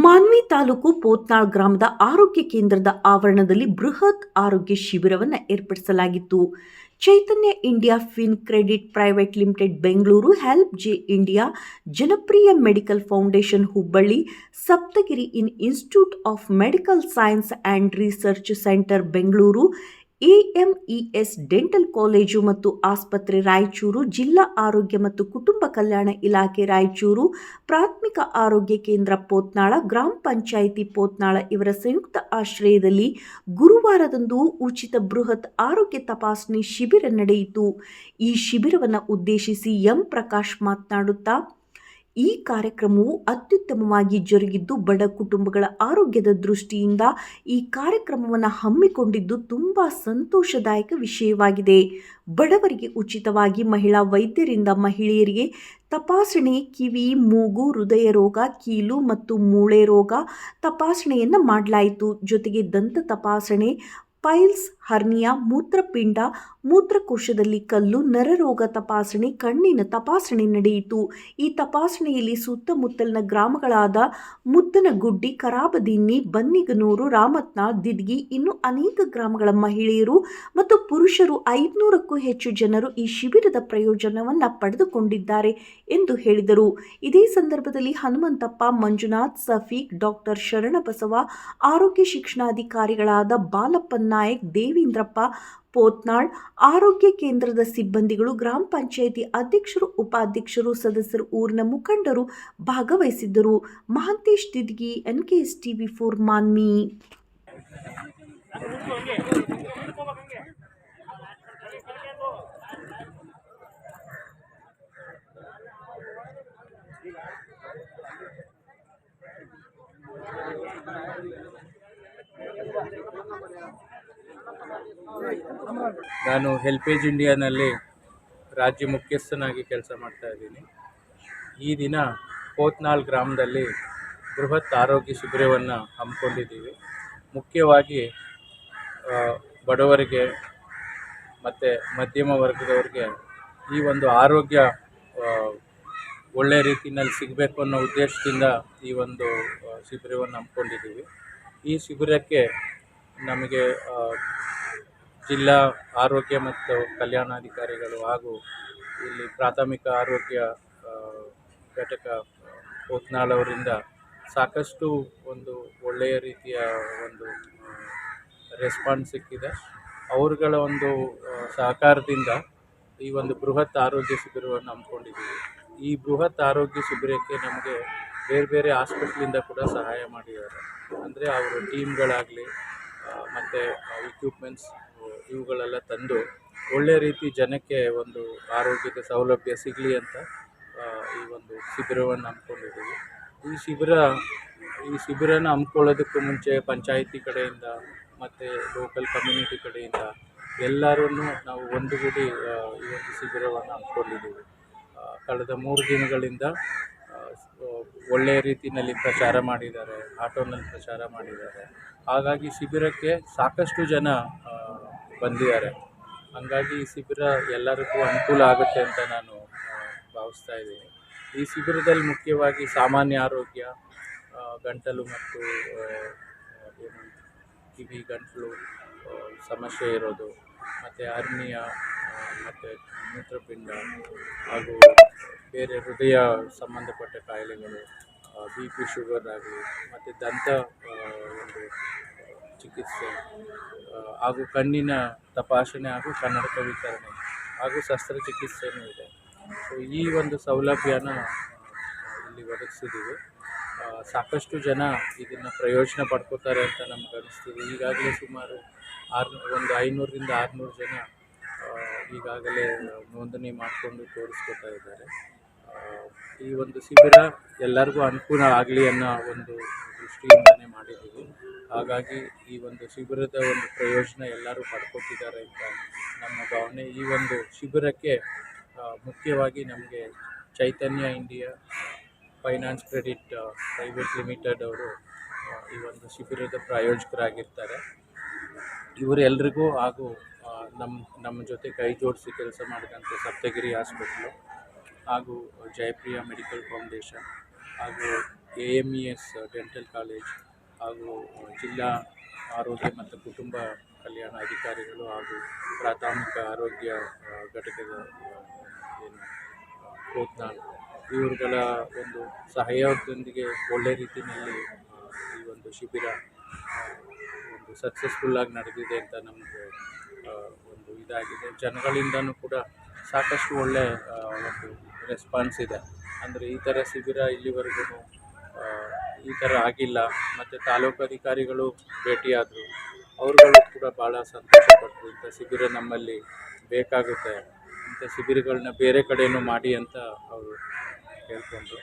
ಮಾನ್ವಿ ತಾಲೂಕು ಪೋತ್ನಾಳ್ ಗ್ರಾಮದ ಆರೋಗ್ಯ ಕೇಂದ್ರದ ಆವರಣದಲ್ಲಿ ಬೃಹತ್ ಆರೋಗ್ಯ ಶಿಬಿರವನ್ನು ಏರ್ಪಡಿಸಲಾಗಿತ್ತು. Chaitanya India fin credit private limited Bengaluru, HelpAge India, Janapriya medical foundation Hubballi, Saptagiri in institute of medical science and research centre Bengaluru AMES dental college ಮತ್ತು ಆಸ್ಪತ್ರೆ ರಾಯಚೂರು, ಜಿಲ್ಲಾ ಆರೋಗ್ಯ ಮತ್ತು ಕುಟುಂಬ ಕಲ್ಯಾಣ ಇಲಾಖೆ ರಾಯಚೂರು, ಪ್ರಾಥಮಿಕ ಆರೋಗ್ಯ ಕೇಂದ್ರ ಪೋತ್ನಾಳ, ಗ್ರಾಮ ಪಂಚಾಯಿತಿ ಪೋತ್ನಾಳ ಇವರ ಸಂಯುಕ್ತ ಆಶ್ರಯದಲ್ಲಿ ಗುರುವಾರದಂದು ಉಚಿತ ಬೃಹತ್ ಆರೋಗ್ಯ ತಪಾಸಣೆ ಶಿಬಿರ ನಡೆಯಿತು. ಈ ಶಿಬಿರವನ್ನು ಉದ್ದೇಶಿಸಿ ಎಂ ಪ್ರಕಾಶ್ ಮಾತನಾಡುತ್ತಾ ಈ ಕಾರ್ಯಕ್ರಮವು ಅತ್ಯುತ್ತಮವಾಗಿ ಜರುಗಿದ್ದು ಬಡ ಕುಟುಂಬಗಳ ಆರೋಗ್ಯದ ದೃಷ್ಟಿಯಿಂದ ಈ ಕಾರ್ಯಕ್ರಮವನ್ನು ಹಮ್ಮಿಕೊಂಡಿದ್ದು ತುಂಬ ಸಂತೋಷದಾಯಕ ವಿಷಯವಾಗಿದೆ. ಬಡವರಿಗೆ ಉಚಿತವಾಗಿ ಮಹಿಳಾ ವೈದ್ಯರಿಂದ ಮಹಿಳೆಯರಿಗೆ ತಪಾಸಣೆ, ಕಿವಿ, ಮೂಗು, ಹೃದಯ ರೋಗ, ಕೀಲು ಮತ್ತು ಮೂಳೆ ರೋಗ ತಪಾಸಣೆಯನ್ನು ಮಾಡಲಾಯಿತು. ಜೊತೆಗೆ ದಂತ ತಪಾಸಣೆ, ಪೈಲ್ಸ್ ಹರ್ನಿಯಾ ಮೂತ್ರಪಿಂಡ ಮೂತ್ರಕೋಶದಲ್ಲಿ ಕಲ್ಲು, ನರರೋಗ ತಪಾಸಣೆ, ಕಣ್ಣಿನ ತಪಾಸಣೆ ನಡೆಯಿತು. ಈ ತಪಾಸಣೆಯಲ್ಲಿ ಸುತ್ತಮುತ್ತಲಿನ ಗ್ರಾಮಗಳಾದ ಮುದ್ದನಗುಡ್ಡಿ ಕರಾಬದಿನ್ನಿ ಬನ್ನಿಗನೂರು ರಾಮತ್ನ ದಿದ್ಗಿ ಇನ್ನು ಅನೇಕ ಗ್ರಾಮಗಳ ಮಹಿಳೆಯರು ಮತ್ತು ಪುರುಷರು ಐದುನೂರಕ್ಕೂ ಹೆಚ್ಚು ಜನರು ಈ ಶಿಬಿರದ ಪ್ರಯೋಜನವನ್ನು ಪಡೆದುಕೊಂಡಿದ್ದಾರೆ ಎಂದು ಹೇಳಿದರು. ಇದೇ ಸಂದರ್ಭದಲ್ಲಿ ಹನುಮಂತಪ್ಪ, ಮಂಜುನಾಥ್, ಸಫೀಕ್, ಡಾಕ್ಟರ್ ಶರಣಬಸವ, ಆರೋಗ್ಯ ಶಿಕ್ಷಣಾಧಿಕಾರಿಗಳಾದ ಬಾಲಪ್ಪ ನಾಯಕ್ ದೇವೀಂದ್ರಪ್ಪ ಪೋತ್ನಾಳ್, ಆರೋಗ್ಯ ಕೇಂದ್ರದ ಸಿಬ್ಬಂದಿಗಳು, ಗ್ರಾಮ ಪಂಚಾಯಿತಿ ಅಧ್ಯಕ್ಷರು, ಉಪಾಧ್ಯಕ್ಷರು, ಸದಸ್ಯರು, ಊರಿನ ಮುಖಂಡರು ಭಾಗವಹಿಸಿದ್ದರು. Mahantesh Didgi N K S TV for Manvi. ನಾನು ಹೆಲ್ಪೇಜ್ ಇಂಡಿಯಾನಲ್ಲಿ ರಾಜ್ಯ ಮುಖ್ಯಸ್ಥನಾಗಿ ಕೆಲಸ ಮಾಡ್ತಾ ಇದ್ದೀನಿ. ಈ ದಿನ ಕೋತ್ನಾಲ್ ಗ್ರಾಮದಲ್ಲಿ ಬೃಹತ್ ಆರೋಗ್ಯ ಶಿಬಿರವನ್ನು ಹಮ್ಮಿಕೊಂಡಿದ್ದೀವಿ. ಮುಖ್ಯವಾಗಿ ಬಡವರಿಗೆ ಮತ್ತು ಮಧ್ಯಮ ವರ್ಗದವರಿಗೆ ಈ ಒಂದು ಆರೋಗ್ಯ ಒಳ್ಳೆ ರೀತಿಯಲ್ಲಿ ಸಿಗಬೇಕು ಅನ್ನೋ ಉದ್ದೇಶದಿಂದ ಈ ಒಂದು ಶಿಬಿರವನ್ನು ಹಮ್ಮಿಕೊಂಡಿದ್ದೀವಿ. ಈ ಶಿಬಿರಕ್ಕೆ ನಮಗೆ ಜಿಲ್ಲಾ ಆರೋಗ್ಯ ಮತ್ತು ಕಲ್ಯಾಣಾಧಿಕಾರಿಗಳು ಹಾಗೂ ಇಲ್ಲಿ ಪ್ರಾಥಮಿಕ ಆರೋಗ್ಯ ಘಟಕ ಅವರಿಂದ ಸಾಕಷ್ಟು ಒಂದು ಒಳ್ಳೆಯ ರೀತಿಯ ಒಂದು ರೆಸ್ಪಾನ್ಸ್ ಸಿಕ್ಕಿದೆ. ಅವರುಗಳ ಒಂದು ಸಹಕಾರದಿಂದ ಈ ಒಂದು ಬೃಹತ್ ಆರೋಗ್ಯ ಶಿಬಿರವನ್ನು ಹಮ್ಮಿಕೊಂಡಿದ್ದೀವಿ. ಈ ಬೃಹತ್ ಆರೋಗ್ಯ ಶಿಬಿರಕ್ಕೆ ನಮಗೆ ಬೇರೆ ಬೇರೆ ಹಾಸ್ಪಿಟ್ಲಿಂದ ಕೂಡ ಸಹಾಯ ಮಾಡಿದ್ದಾರೆ. ಅಂದರೆ ಅವರು ಟೀಮ್ಗಳಾಗಲಿ ಮತ್ತು ಇಕ್ವಿಪ್ಮೆಂಟ್ಸ್ ಇವುಗಳೆಲ್ಲ ತಂದು ಒಳ್ಳೆ ರೀತಿ ಜನಕ್ಕೆ ಒಂದು ಆರೋಗ್ಯದ ಸೌಲಭ್ಯ ಸಿಗಲಿ ಅಂತ ಈ ಒಂದು ಶಿಬಿರವನ್ನು ಹಮ್ಮಿಕೊಂಡಿದ್ದೀವಿ. ಈ ಶಿಬಿರ, ಈ ಶಿಬಿರನ ಹಮ್ಮಿಕೊಳ್ಳೋದಕ್ಕೂ ಮುಂಚೆ ಪಂಚಾಯಿತಿ ಕಡೆಯಿಂದ ಮತ್ತು ಲೋಕಲ್ ಕಮ್ಯುನಿಟಿ ಕಡೆಯಿಂದ ಎಲ್ಲರೂ ನಾವು ಒಂದುಗೂಡಿ ಈ ಒಂದು ಶಿಬಿರವನ್ನು ಹಮ್ಮಿಕೊಂಡಿದ್ದೀವಿ. ಕಳೆದ ಮೂರು ದಿನಗಳಿಂದ ಒಳ್ಳೆಯ ರೀತಿಯಲ್ಲಿ ಪ್ರಚಾರ ಮಾಡಿದ್ದಾರೆ, ಆಟೋನಲ್ಲಿ ಪ್ರಚಾರ ಮಾಡಿದ್ದಾರೆ. ಹಾಗಾಗಿ ಶಿಬಿರಕ್ಕೆ ಸಾಕಷ್ಟು ಜನ ಬಂದಿದ್ದಾರೆ. ಹಾಗಾಗಿ ಈ ಶಿಬಿರ ಎಲ್ಲರಿಗೂ ಅನುಕೂಲ ಆಗುತ್ತೆ ಅಂತ ನಾನು ಭಾವಿಸ್ತಾ ಇದ್ದೀನಿ. ಈ ಶಿಬಿರದಲ್ಲಿ ಮುಖ್ಯವಾಗಿ ಸಾಮಾನ್ಯ ಆರೋಗ್ಯ ಗಂಟಲು ಮತ್ತು ಏನು ಕಿವಿ, ಗಂಟಲು ಸಮಸ್ಯೆ ಇರೋದು, ಮತ್ತು ಹರ್ನಿಯ ಮತ್ತು ಮೂತ್ರಪಿಂಡ ಹಾಗೂ ಬೇರೆ ಹೃದಯ ಸಂಬಂಧಪಟ್ಟ ಕಾಯಿಲೆಗಳು ಬಿ ಪಿ ಶುಗರ್ ಆಗಲಿ, ಮತ್ತು ದಂತ ಒಂದು ಚಿಕಿತ್ಸೆ ಹಾಗೂ ಕಣ್ಣಿನ ತಪಾಸಣೆ ಹಾಗೂ ಕನ್ನಡಕ ವಿತರಣೆ ಹಾಗೂ ಶಸ್ತ್ರಚಿಕಿತ್ಸೆಯೂ ಇದೆ. ಸೊ ಈ ಒಂದು ಸೌಲಭ್ಯನ ಇಲ್ಲಿ ಒದಗಿಸಿದ್ದೀವಿ ಸಾಕಷ್ಟು ಜನ ಇದನ್ನು ಪ್ರಯೋಜನ ಪಡ್ಕೋತಾರೆ ಅಂತ ನಮ್ಗೆ ಅನಿಸ್ತಿದೆ. ಈಗಾಗಲೇ ಸುಮಾರು ಆರು ಒಂದು ಐನೂರರಿಂದ ಆರುನೂರು ಜನ ಈಗಾಗಲೇ ನೋಂದಣಿ ಮಾಡಿಕೊಂಡು ತೋರಿಸ್ಕೊತಾ ಇದ್ದಾರೆ. ಈ ಒಂದು ಶಿಬಿರ ಎಲ್ಲರಿಗೂ ಅನುಕೂಲ ಆಗಲಿ ಅನ್ನೋ ಒಂದು ದೃಷ್ಟಿಯಿಂದನೇ ಮಾಡಿದ್ದೀವಿ. ಹಾಗಾಗಿ ಈ ಒಂದು ಶಿಬಿರದ ಒಂದು ಪ್ರಯೋಜನ ಎಲ್ಲರೂ ಪಡ್ಕೊತಿದ್ದಾರೆ ಅಂತ ನಮ್ಮ ಭಾವನೆ. ಈ ಒಂದು ಶಿಬಿರಕ್ಕೆ ಮುಖ್ಯವಾಗಿ ನಮಗೆ Chaitanya India finance credit private limited ಅವರು ಈ ಒಂದು ಶಿಬಿರದ ಪ್ರಾಯೋಜಕರಾಗಿರ್ತಾರೆ. ಇವರೆಲ್ಲರಿಗೂ ಹಾಗೂ ನಮ್ಮ ನಮ್ಮ ಜೊತೆ ಕೈ ಜೋಡಿಸಿ ಕೆಲಸ ಮಾಡಿದಂಥ ಸಪ್ತಗಿರಿ ಹಾಸ್ಪಿಟ್ಲು ಹಾಗೂ ಜಯಪ್ರಿಯ ಮೆಡಿಕಲ್ ಫೌಂಡೇಶನ್ ಹಾಗೂ A M E S dental college ಹಾಗೂ ಜಿಲ್ಲಾ ಆರೋಗ್ಯ ಮತ್ತು ಕುಟುಂಬ ಕಲ್ಯಾಣ ಅಧಿಕಾರಿಗಳು ಹಾಗೂ ಪ್ರಾಥಮಿಕ ಆರೋಗ್ಯ ಘಟಕದ ಏನು ಕೋತ್ನಾಳ್ ಇವರುಗಳ ಒಂದು ಸಹಯೋಗದೊಂದಿಗೆ ಒಳ್ಳೆ ರೀತಿಯಲ್ಲಿ ಈ ಒಂದು ಶಿಬಿರ ಒಂದು ಸಕ್ಸಸ್ಫುಲ್ಲಾಗಿ ನಡೆದಿದೆ ಅಂತ ನಮಗೆ ಒಂದು ಇದಾಗಿದೆ. ಜನಗಳಿಂದನೂ ಕೂಡ ಸಾಕಷ್ಟು ಒಳ್ಳೆ ಒಂದು ರೆಸ್ಪಾನ್ಸ್ ಇದೆ. ಅಂದರೆ ಈ ಥರ ಶಿಬಿರ ಇಲ್ಲಿವರೆಗೂ ಈ ಥರ ಆಗಿಲ್ಲ. ಮತ್ತು ತಾಲೂಕು ಅಧಿಕಾರಿಗಳು ಭೇಟಿಯಾದರು. ಅವ್ರುಗಳು ಕೂಡ ಭಾಳ ಸಂತೋಷಪಟ್ಟರು ಇಂಥ ಶಿಬಿರ ನಮ್ಮಲ್ಲಿ ಬೇಕಾಗುತ್ತೆ. ಇಂಥ ಶಿಬಿರಗಳನ್ನ ಬೇರೆ ಕಡೆಯೂ ಮಾಡಿ ಅಂತ ಅವರು ಕೇಳ್ಕೊಂಡ್ರು